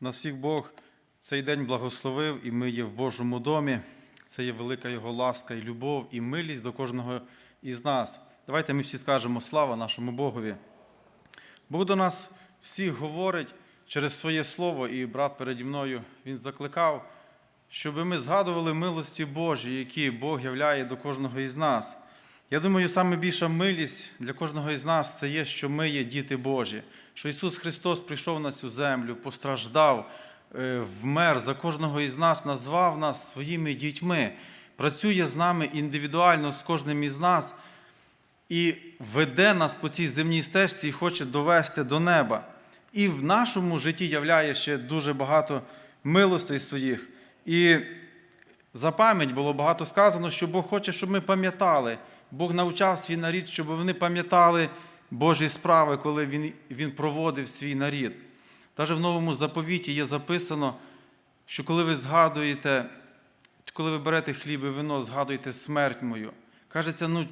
Нас всіх Бог цей день благословив, і ми є в Божому домі. Це є велика Його ласка і любов, і милість до кожного із нас. Давайте ми всі скажемо слава нашому Богові. Бог до нас всіх говорить через своє слово, і брат переді мною він закликав, щоб ми згадували милості Божі, які Бог являє до кожного із нас. Я думаю, саме більша милість для кожного із нас це є, що ми є діти Божі, що Ісус Христос прийшов на цю землю, постраждав, е, вмер за кожного із нас, назвав нас своїми дітьми, працює з нами індивідуально з кожним із нас і веде нас по цій земній стежці і хоче довести до неба. І в нашому житті являє ще дуже багато милостей своїх. І за пам'ять було багато сказано, що Бог хоче, щоб ми пам'ятали. Бог навчав свій нарід, щоб вони пам'ятали Божі справи, коли Він, він проводив свій нарід. Навіть в новому заповіті є записано, що коли ви згадуєте, коли ви берете хліб і вино, згадуєте смерть мою. Кажеться, ну,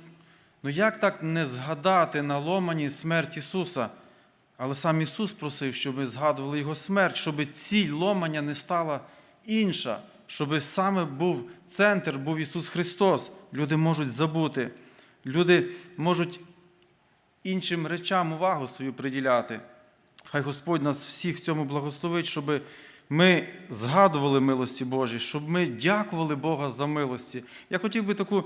ну як так не згадати на ломані смерть Ісуса? Але сам Ісус просив, щоб ми згадували Його смерть, щоб ціль ломання не стала інша, щоб саме був центр, був Ісус Христос. Люди можуть забути, люди можуть іншим речам увагу свою приділяти. Хай Господь нас всіх в цьому благословить, щоб ми згадували милості Божі, щоб ми дякували Бога за милості. Я хотів би таку,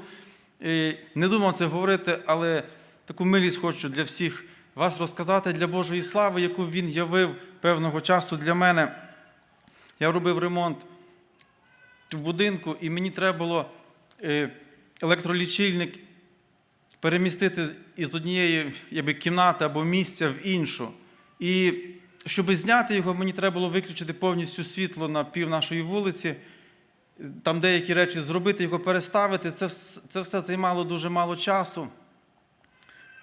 е, не думав це говорити, але таку милість хочу для всіх вас розказати для Божої слави, яку Він явив певного часу для мене. Я робив ремонт в будинку, і мені треба було е, електролічильник перемістити із однієї якби, кімнати або місця в іншу. І щоб зняти його, мені треба було виключити повністю світло на пів нашої вулиці, там деякі речі зробити, його переставити. Це, це все займало дуже мало часу.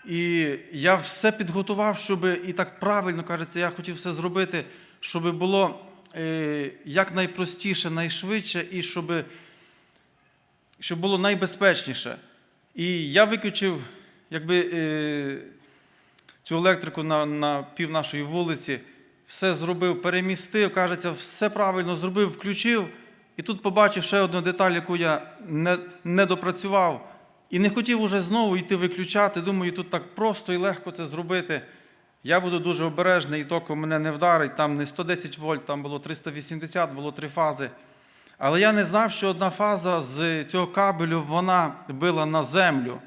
І я все підготував, щоб і так правильно кажеться, я хотів все зробити, щоб було е, якнайпростіше, найшвидше і щоб, щоб було найбезпечніше. І я виключив якби, е, цю електрику на, на пів нашої вулиці, все зробив, перемістив, кажеться, все правильно зробив, включив. І тут побачив ще одну деталь, яку я не, не допрацював. І не хотів уже знову йти виключати. Думаю, тут так просто і легко це зробити. Я буду дуже обережний, і током мене не вдарить. Там не 110 вольт, там було 380, було три фази. Але я не знав, що одна фаза з цього кабелю вона била на землю.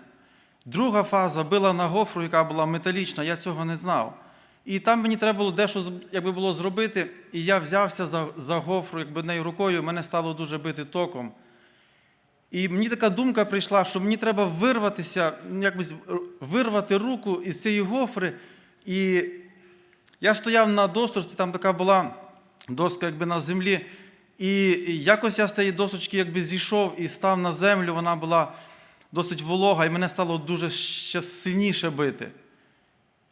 Друга фаза била на гофру, яка була металічна, я цього не знав. І там мені треба було дещо якби було зробити, і я взявся за, за гофру, якби нею рукою, мене стало дуже бити током. І мені така думка прийшла, що мені треба вирватися, якби вирвати руку із цієї гофри. І я стояв на досточці, там така була доска якби на землі. І якось я з тієї досочки якби зійшов і став на землю, вона була досить волога, і мене стало дуже ще сильніше бити.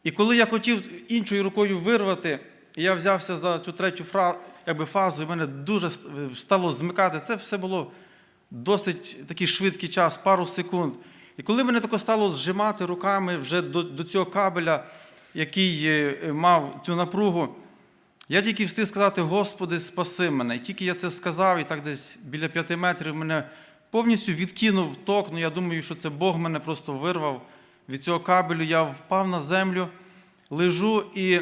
І коли я хотів іншою рукою вирвати, я взявся за цю третю якби, фазу, і мене дуже стало змикати. Це все було досить такий швидкий час, пару секунд. І коли мене тако стало зжимати руками вже до, до цього кабеля, який е, мав цю напругу, я тільки встиг сказати, Господи, спаси мене. І тільки я це сказав, і так десь біля п'яти метрів мене повністю відкинув ток. Ну, я думаю, що це Бог мене просто вирвав від цього кабелю. Я впав на землю, лежу і е,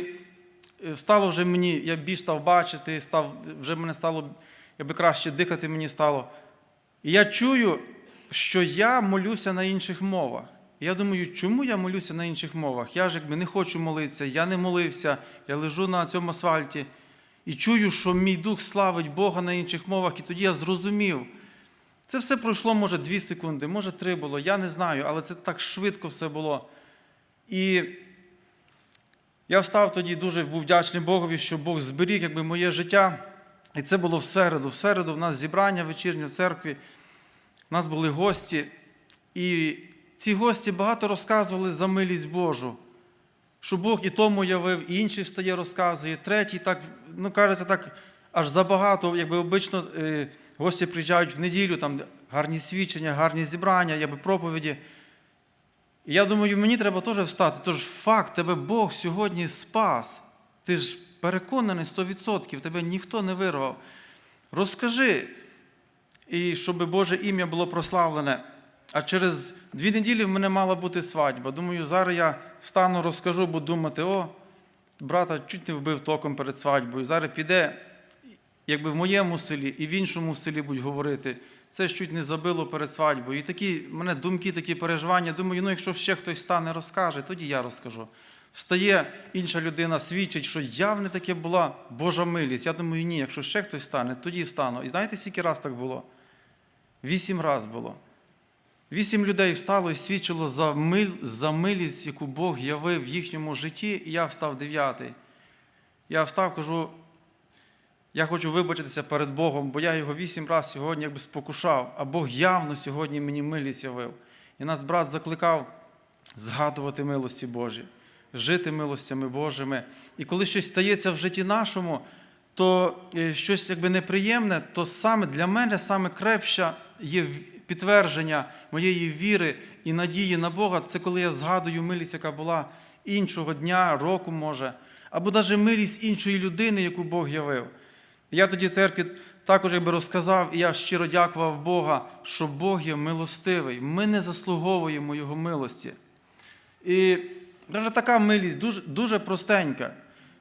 стало вже мені, я більш став бачити, став, вже мене стало, якби краще дихати мені стало. І я чую, що я молюся на інших мовах. Я думаю, чому я молюся на інших мовах? Я ж якби не хочу молитися, я не молився, я лежу на цьому асфальті і чую, що мій дух славить Бога на інших мовах, і тоді я зрозумів. Це все пройшло, може, дві секунди, може, три було, я не знаю, але це так швидко все було. І я встав тоді, дуже був вдячний Богові, що Бог зберіг якби, моє життя. І це було в середу. В середу в нас зібрання вечірнє в церкві. У нас були гості, і ці гості багато розказували за милість Божу, що Бог і тому явив, і інший встає, розказує, третій так, ну кажеться, так аж забагато, якби обично е, гості приїжджають в неділю, там гарні свідчення, гарні зібрання, якби проповіді. І я думаю, мені треба теж встати. Тож факт, тебе Бог сьогодні спас. Ти ж переконаний 100%, тебе ніхто не вирвав. Розкажи, і щоб Боже ім'я було прославлене. А через дві неділі в мене мала бути свадьба. Думаю, зараз я встану, розкажу, буду думати, о, брата чуть не вбив током перед свадьбою. Зараз піде, якби в моєму селі і в іншому селі будуть говорити, це ж чуть не забило перед свадьбою. І такі в мене думки, такі переживання. Думаю, ну якщо ще хтось стане, розкаже, тоді я розкажу. Встає інша людина, свідчить, що явне таке була Божа милість. Я думаю, ні, якщо ще хтось стане, тоді встану. І знаєте, скільки раз так було? Вісім раз було. Вісім людей встало і свідчило за, миль, за милість, яку Бог явив в їхньому житті, і я встав дев'ятий. Я встав, кажу, я хочу вибачитися перед Богом, бо я його вісім разів сьогодні якби спокушав, а Бог явно сьогодні мені милість явив. І нас брат закликав згадувати милості Божі, жити милостями Божими. І коли щось стається в житті нашому, то е, щось якби неприємне, то саме для мене саме крепше є підтвердження моєї віри і надії на Бога, це коли я згадую милість, яка була іншого дня, року може, або навіть милість іншої людини, яку Бог явив. Я тоді церкві також якби розказав, і я щиро дякував Бога, що Бог є милостивий. Ми не заслуговуємо Його милості. І навіть така милість дуже, дуже простенька.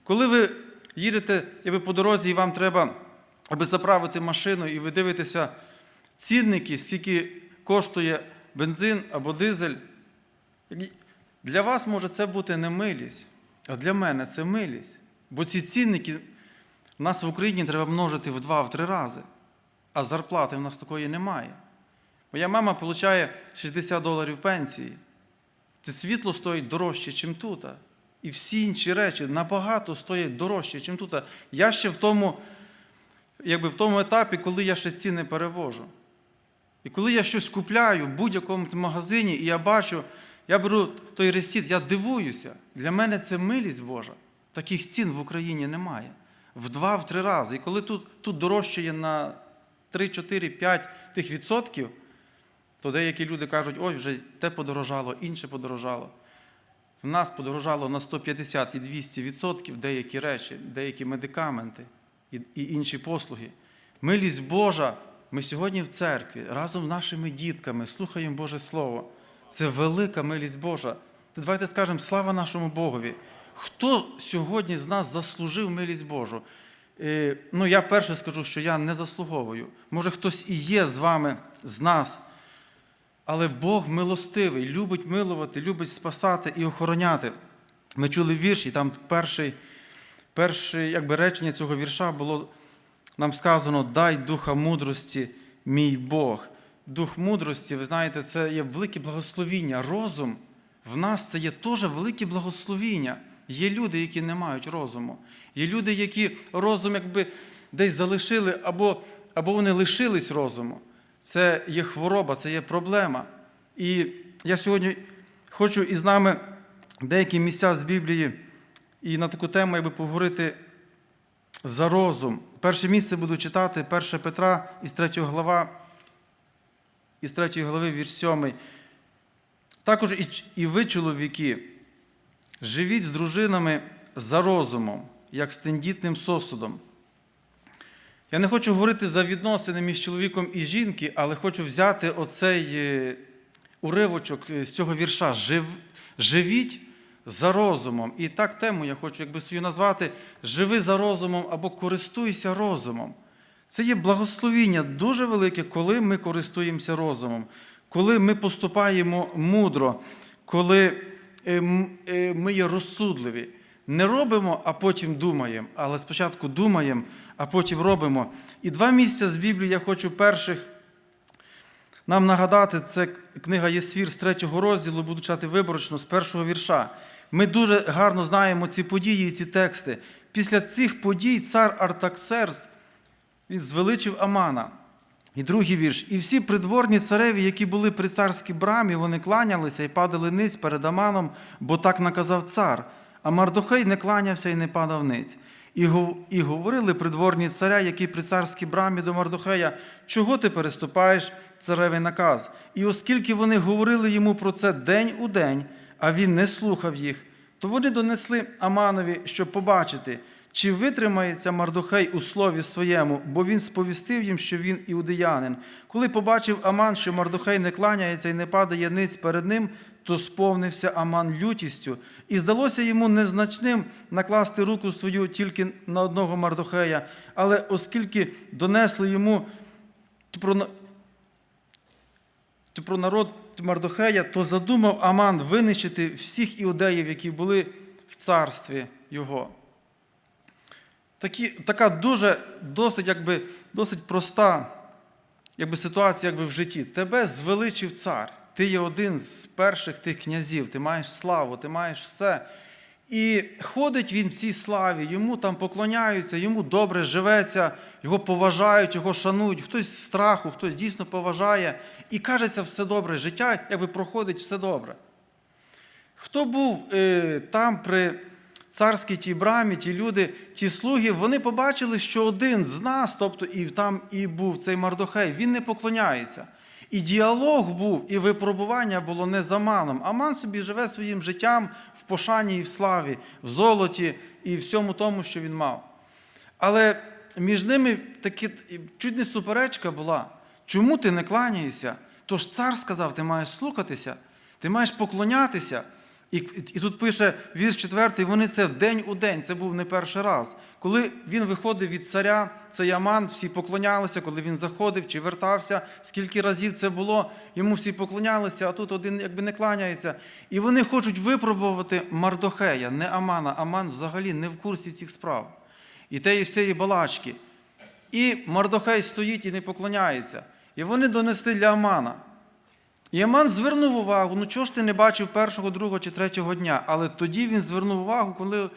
Коли ви їдете і по дорозі, і вам треба аби заправити машину, і ви дивитеся цінники, скільки коштує бензин або дизель, для вас може це бути не милість, а для мене це милість. Бо ці цінники в нас в Україні треба множити в два, в три рази, а зарплати в нас такої немає. Моя мама отримує 60 доларів пенсії. Це світло стоїть дорожче, ніж тут. І всі інші речі набагато стоять дорожче, ніж тут. Я ще в тому, якби в тому етапі, коли я ще ціни перевожу. І коли я щось купляю в будь-якому магазині, і я бачу, я беру той ресіт, я дивуюся. Для мене це милість Божа. Таких цін в Україні немає. В два, в три рази. І коли тут, тут дорожче є на 3, 4, 5 тих відсотків, то деякі люди кажуть, ой, вже те подорожало, інше подорожало. В нас подорожало на 150 і 200 відсотків деякі речі, деякі медикаменти і інші послуги. Милість Божа, ми сьогодні в церкві разом з нашими дітками слухаємо Боже Слово. Це велика милість Божа. Давайте скажемо слава нашому Богові. Хто сьогодні з нас заслужив милість Божу? Е, Ну, я перше скажу, що я не заслуговую. Може, хтось і є з вами, з нас. Але Бог милостивий, любить милувати, любить спасати і охороняти. Ми чули вірш, і там перший, перше речення цього вірша було нам сказано: Дай духа мудрості, мій Бог. Дух мудрості, ви знаєте, це є велике благословіння. Розум в нас це є теж велике благословіння. Є люди, які не мають розуму. Є люди, які розум якби десь залишили, або, або вони лишились розуму. Це є хвороба, це є проблема. І я сьогодні хочу із нами деякі місця з Біблії і на таку тему якби поговорити за розум. Перше місце буду читати 1 Петра із 3 глава, із 3 глави вірш 7. Також і, ви, чоловіки, живіть з дружинами за розумом, як з тендітним сосудом. Я не хочу говорити за відносини між чоловіком і жінки, але хочу взяти оцей е, уривочок е, з цього вірша. Жив, живіть за розумом. І так тему я хочу якби свою назвати Живи за розумом або користуйся розумом. Це є благословіння дуже велике, коли ми користуємося розумом, коли ми поступаємо мудро, коли е, е, ми є розсудливі. Не робимо, а потім думаємо, але спочатку думаємо, а потім робимо. І два місця з Біблії я хочу перших нам нагадати, це книга Єсвір з третього розділу, буду читати виборочно з першого вірша. Ми дуже гарно знаємо ці події і ці тексти. Після цих подій цар Артаксерс звеличив Амана. І другий вірш. І всі придворні цареві, які були при царській брамі, вони кланялися і падали ниць перед Аманом, бо так наказав цар. А Мардохей не кланявся і не падав ниць. І говорили придворні царя, які при царській брамі до Мардухея, чого ти переступаєш царевий наказ? І оскільки вони говорили йому про це день у день, а він не слухав їх, то вони донесли Аманові, щоб побачити, чи витримається Мардохей у слові своєму, бо він сповістив їм, що він іудеянин. Коли побачив Аман, що Мардохей не кланяється і не падає ниць перед ним, то сповнився Аман лютістю, і здалося йому незначним накласти руку свою тільки на одного Мардохея, але оскільки донесли йому про, про народ Мардохея, то задумав Аман винищити всіх іудеїв, які були в царстві його. Такі, така дуже досить, якби, досить проста якби, ситуація якби, в житті. Тебе звеличив цар. Ти є один з перших тих князів, ти маєш славу, ти маєш все. І ходить він в цій славі, йому там поклоняються, йому добре живеться, його поважають, його шанують, хтось з страху, хтось дійсно поважає. І кажеться, все добре, життя якби проходить все добре. Хто був е, там при царській тій брамі, ті люди, ті слуги, вони побачили, що один з нас, тобто і там і був цей Мардохей, він не поклоняється. І діалог був, і випробування було не за маном. Аман собі живе своїм життям в пошані і в славі, в золоті і всьому тому, що він мав. Але між ними таки чуть не суперечка була. Чому ти не кланяєшся? Тож цар сказав, ти маєш слухатися, ти маєш поклонятися. І, і тут пише вірш четвертий, вони це день у день, це був не перший раз. Коли він виходив від царя, цей Аман, всі поклонялися, коли він заходив чи вертався, скільки разів це було, йому всі поклонялися, а тут один якби не кланяється. І вони хочуть випробувати Мардохея, не Амана. Аман взагалі не в курсі цих справ. І те, і всієї балачки. І Мардохей стоїть і не поклоняється. І вони донесли для Амана. І Аман звернув увагу, ну чого ж ти не бачив першого, другого чи третього дня? Але тоді він звернув увагу, коли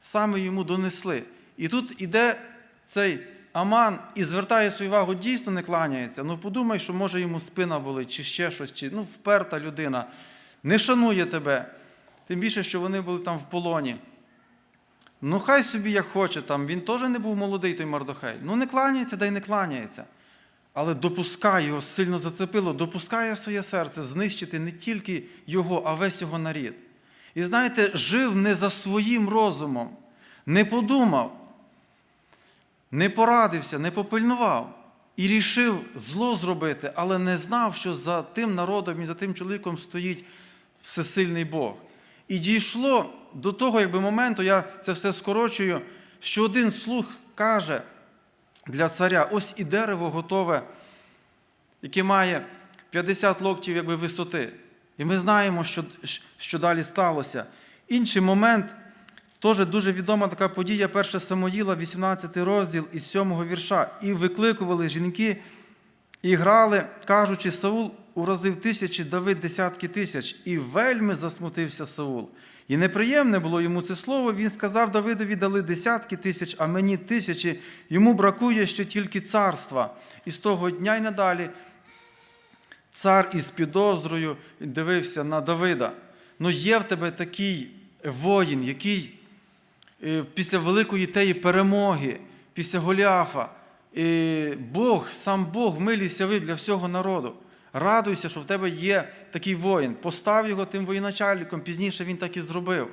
саме йому донесли. І тут іде цей Аман і звертає свою увагу, дійсно не кланяється. Ну подумай, що може йому спина болить, чи ще щось, чи ну, вперта людина, не шанує тебе. Тим більше, що вони були там в полоні. Ну, хай собі як хоче, там, він теж не був молодий, той Мардохей. Ну, не кланяється, да й не кланяється. Але допускає його, сильно зацепило, допускає своє серце знищити не тільки його, а весь його нарід. І знаєте, жив не за своїм розумом, не подумав, не порадився, не попильнував і рішив зло зробити, але не знав, що за тим народом і за тим чоловіком стоїть всесильний Бог. І дійшло до того, якби моменту, я це все скорочую, що один слух каже для царя: ось і дерево готове, яке має 50 локтів якби, висоти. І ми знаємо, що, що далі сталося. Інший момент, теж дуже відома така подія, 1 Самоїла, 18 розділ із 7 вірша. І викликували жінки, і грали, кажучи, Саул уразив тисячі, Давид десятки тисяч, і вельми засмутився Саул. І неприємне було йому це слово. Він сказав Давидові, дали десятки тисяч, а мені тисячі. Йому бракує ще тільки царства. І з того дня й надалі цар із підозрою дивився на Давида. Ну є в тебе такий воїн, який е, після великої теї перемоги, після Голіафа, е, Бог, сам Бог милість явив для всього народу. Радуйся, що в тебе є такий воїн. Постав його тим воєначальником, пізніше він так і зробив.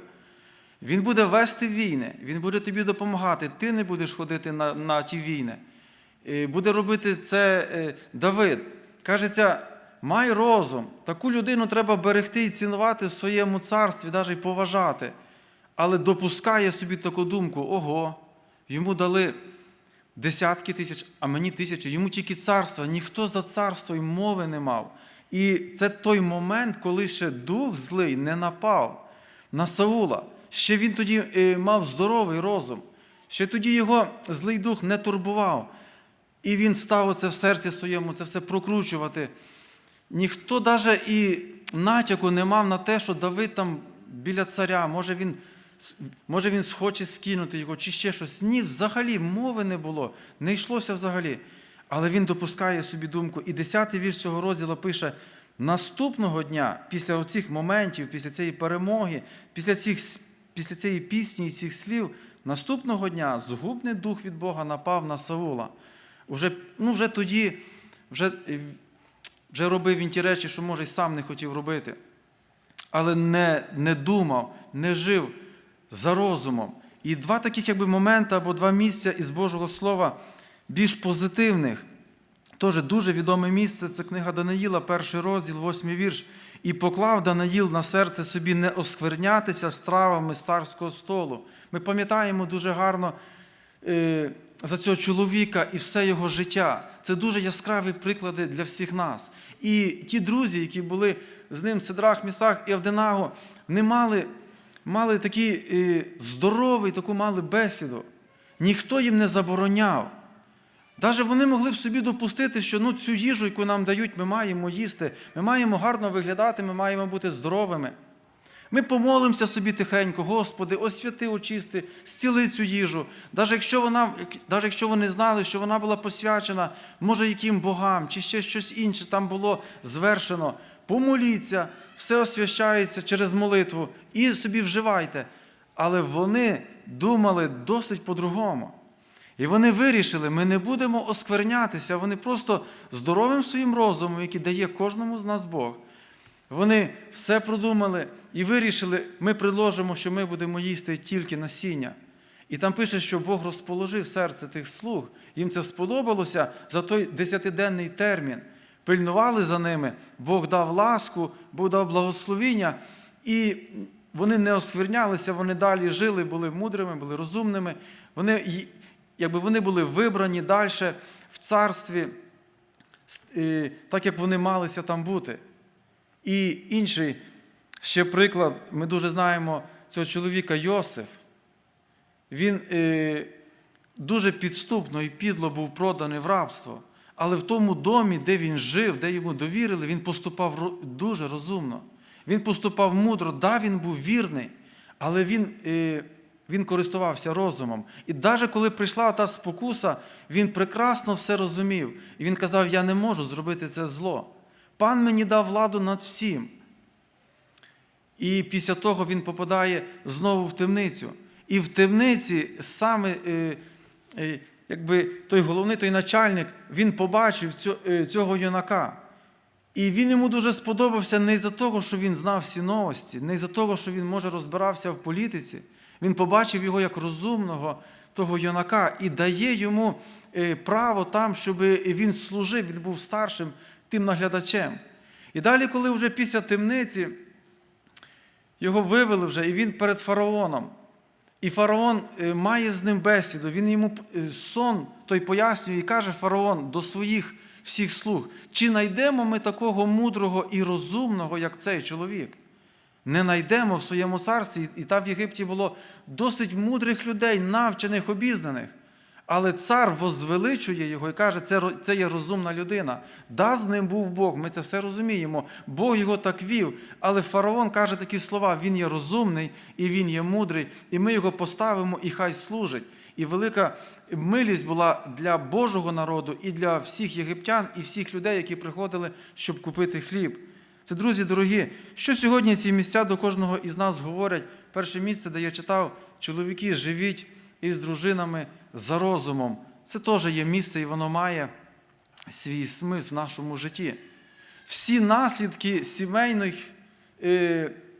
Він буде вести війни, він буде тобі допомагати. Ти не будеш ходити на, на ті війни. Е, Буде робити це е, Давид. Кажеться, май розум. Таку людину треба берегти і цінувати в своєму царстві, навіть і поважати. Але допускає собі таку думку: ого, йому дали десятки тисяч, а мені тисячі. Йому тільки царство. Ніхто за царство й мови не мав. І це той момент, коли ще дух злий не напав на Саула. Ще він тоді е, мав здоровий розум. Ще тоді його злий дух не турбував. І він став оце в серці своєму, це все прокручувати. Ніхто навіть і натяку не мав на те, що Давид там біля царя, може він, може він схоче скинути його, чи ще щось. Ні, взагалі мови не було, не йшлося взагалі. Але він допускає собі думку. І 10-й вірш цього розділу пише: наступного дня, після оцих моментів, після цієї перемоги, після, цих, після цієї пісні і цих слів, наступного дня згубний дух від Бога напав на Саула. Уже, ну, вже тоді вже, е, вже робив він ті речі, що, може, й сам не хотів робити. Але не, не думав, не жив за розумом. І два таких якби моменти або два місця із Божого Слова більш позитивних. Теж дуже відоме місце це книга Даниїла, перший розділ, восьмий вірш. І поклав Даниїл на серце собі не осквернятися стравами з царського столу. Ми пам'ятаємо дуже гарно е, за цього чоловіка і все його життя. Це дуже яскраві приклади для всіх нас. І ті друзі, які були з ним в Сидрах, Місах і Авденаго, не мали, мали такий е, здоровий, таку мали бесіду. Ніхто їм не забороняв. Даже вони могли б собі допустити, що ну, цю їжу, яку нам дають, ми маємо їсти, ми маємо гарно виглядати, ми маємо бути здоровими. Ми помолимося собі тихенько, Господи, освяти, очисти, зціли цю їжу. Навіть якщо, вона, навіть якщо вони знали, що вона була посвячена, може, яким богам, чи ще щось інше там було звершено, помоліться, все освящається через молитву і собі вживайте. Але вони думали досить по-другому. І вони вирішили, ми не будемо осквернятися, вони просто здоровим своїм розумом, який дає кожному з нас Бог. Вони все продумали і вирішили, ми приложимо, що ми будемо їсти тільки насіння. І там пише, що Бог розположив серце тих слуг. Їм це сподобалося за той десятиденний термін. Пильнували за ними, Бог дав ласку, Бог дав благословіння. І вони не осквернялися, вони далі жили, були мудрими, були розумними. Вони, якби вони були вибрані далі в царстві, е, так як вони малися там бути. І інший ще приклад, ми дуже знаємо цього чоловіка Йосиф. Він е, дуже підступно і підло був проданий в рабство. Але в тому домі, де він жив, де йому довірили, він поступав дуже розумно. Він поступав мудро, да, він був вірний, але він е, він користувався розумом. І навіть коли прийшла та спокуса, він прекрасно все розумів. І він казав: Я не можу зробити це зло. Пан мені дав владу над всім. І після того він попадає знову в темницю. І в темниці саме е, е, якби той головний, той начальник, він побачив цього юнака. І він йому дуже сподобався не за того, що він знав всі новості, не за того, що він може розбирався в політиці. Він побачив його як розумного того юнака і дає йому право там, щоб він служив, він був старшим тим наглядачем. І далі, коли вже після темниці його вивели вже, і він перед фараоном. І фараон має з ним бесіду, він йому сон той пояснює і каже фараон до своїх всіх слуг, чи знайдемо ми такого мудрого і розумного, як цей чоловік? Не знайдемо в своєму царстві, і там в Єгипті було досить мудрих людей, навчених, обізнаних. Але цар возвеличує його і каже, це це є розумна людина. Да, з ним був Бог, ми це все розуміємо. Бог його так вів. Але фараон каже такі слова: він є розумний і він є мудрий, і ми його поставимо, і хай служить. І велика милість була для Божого народу, і для всіх єгиптян, і всіх людей, які приходили, щоб купити хліб. Це, друзі дорогі, що сьогодні ці місця до кожного із нас говорять. Перше місце, де я читав, чоловіки живіть із дружинами за розумом. Це теж є місце, і воно має свій смисл в нашому житті. Всі наслідки сімейних,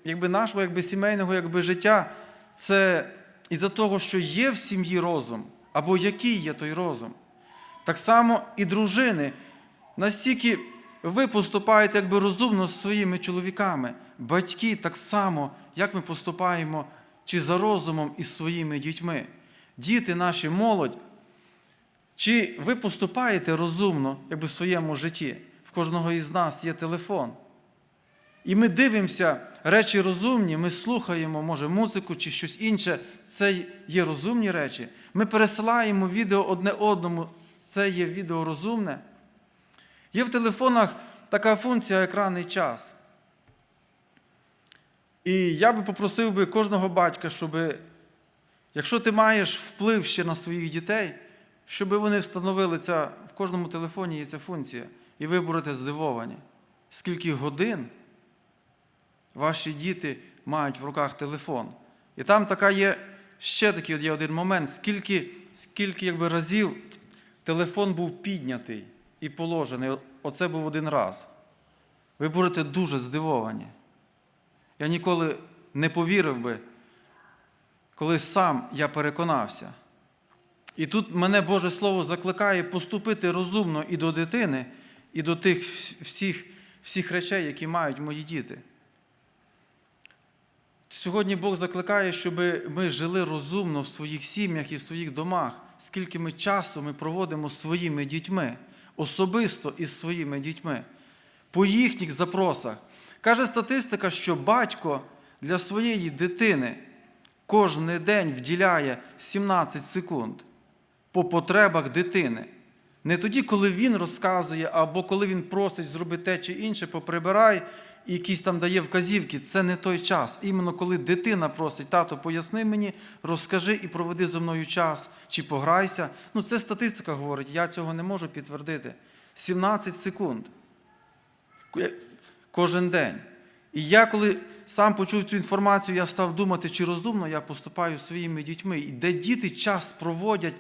якби нашого якби, сімейного якби, життя, це із-за того, що є в сім'ї розум, або який є той розум. Так само і дружини. Настільки ви поступаєте якби розумно з своїми чоловіками, батьки так само, як ми поступаємо чи за розумом із своїми дітьми діти наші, молодь, чи ви поступаєте розумно, якби в своєму житті? В кожного із нас є телефон. І ми дивимося речі розумні, ми слухаємо, може, музику чи щось інше. Це є розумні речі. Ми пересилаємо відео одне одному, це є відео розумне. Є в телефонах така функція екранний час. І я би попросив би кожного батька, щоб Якщо ти маєш вплив ще на своїх дітей, щоб вони встановили це в кожному телефоні є ця функція, і ви будете здивовані, скільки годин ваші діти мають в руках телефон. І там така є ще такий є один момент, скільки скільки якби, разів телефон був піднятий і положений. Оце був один раз. Ви будете дуже здивовані. Я ніколи не повірив би коли сам я переконався. І тут мене Боже Слово закликає поступити розумно і до дитини, і до тих всіх, всіх речей, які мають мої діти. Сьогодні Бог закликає, щоб ми жили розумно в своїх сім'ях і в своїх домах, скільки ми часу ми проводимо з своїми дітьми, особисто із своїми дітьми, по їхніх запросах. Каже статистика, що батько для своєї дитини кожен день вділяє 17 секунд по потребах дитини. Не тоді, коли він розказує, або коли він просить зробити те чи інше, поприбирай і якісь там дає вказівки. Це не той час. Іменно коли дитина просить, тато, поясни мені, розкажи і проведи зі мною час, чи пограйся. Ну, це статистика говорить, я цього не можу підтвердити. 17 секунд. Кожен день. І я, коли сам почув цю інформацію, я став думати, чи розумно я поступаю своїми дітьми, і де діти час проводять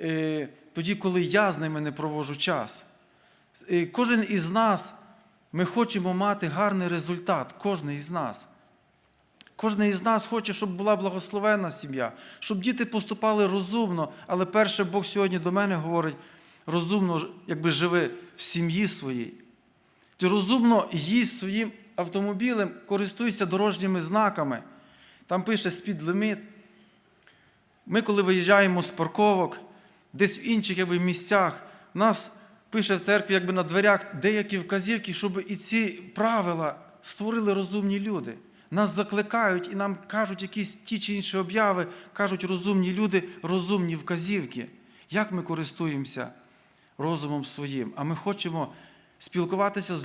е, тоді, коли я з ними не проводжу час. Е, кожен із нас, ми хочемо мати гарний результат, кожен із нас. Кожен із нас хоче, щоб була благословенна сім'я, щоб діти поступали розумно, але перше Бог сьогодні до мене говорить, розумно, якби живи в сім'ї своїй. Ти розумно їсть своїм автомобілем, користуйся дорожніми знаками. Там пише спідлимит. Ми, коли виїжджаємо з парковок, десь в інших якби, місцях, нас пише в церкві якби, на дверях деякі вказівки, щоб і ці правила створили розумні люди. Нас закликають і нам кажуть якісь ті чи інші обяви, кажуть розумні люди, розумні вказівки. Як ми користуємося розумом своїм? А ми хочемо спілкуватися з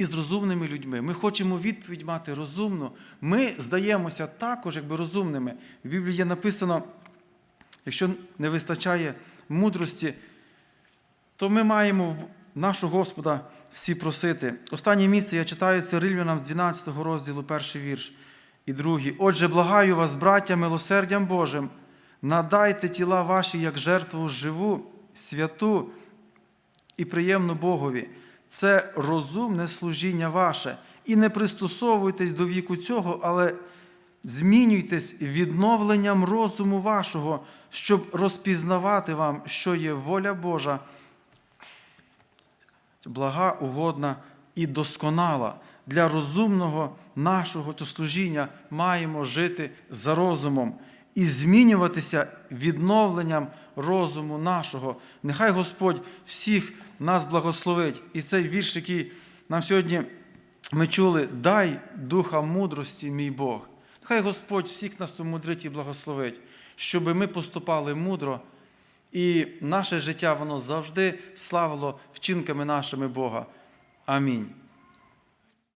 із розумними людьми. Ми хочемо відповідь мати розумну. Ми здаємося також якби розумними. В Біблії є написано, якщо не вистачає мудрості, то ми маємо нашого Господа всі просити. Останнє місце я читаю це Рильвянам з 12 розділу, перший вірш і другий. Отже, благаю вас, браття, милосердям Божим, надайте тіла ваші як жертву живу, святу і приємну Богові. Це розумне служіння ваше. І не пристосовуйтесь до віку цього, але змінюйтесь відновленням розуму вашого, щоб розпізнавати вам, що є воля Божа, блага, угодна і досконала. Для розумного нашого служіння маємо жити за розумом і змінюватися відновленням розуму нашого. Нехай Господь всіх нас благословить. І цей вірш, який нам сьогодні ми чули, дай духа мудрості, мій Бог. Хай Господь всіх нас умудрить і благословить, щоб ми поступали мудро, і наше життя воно завжди славило вчинками нашими Бога. Амінь.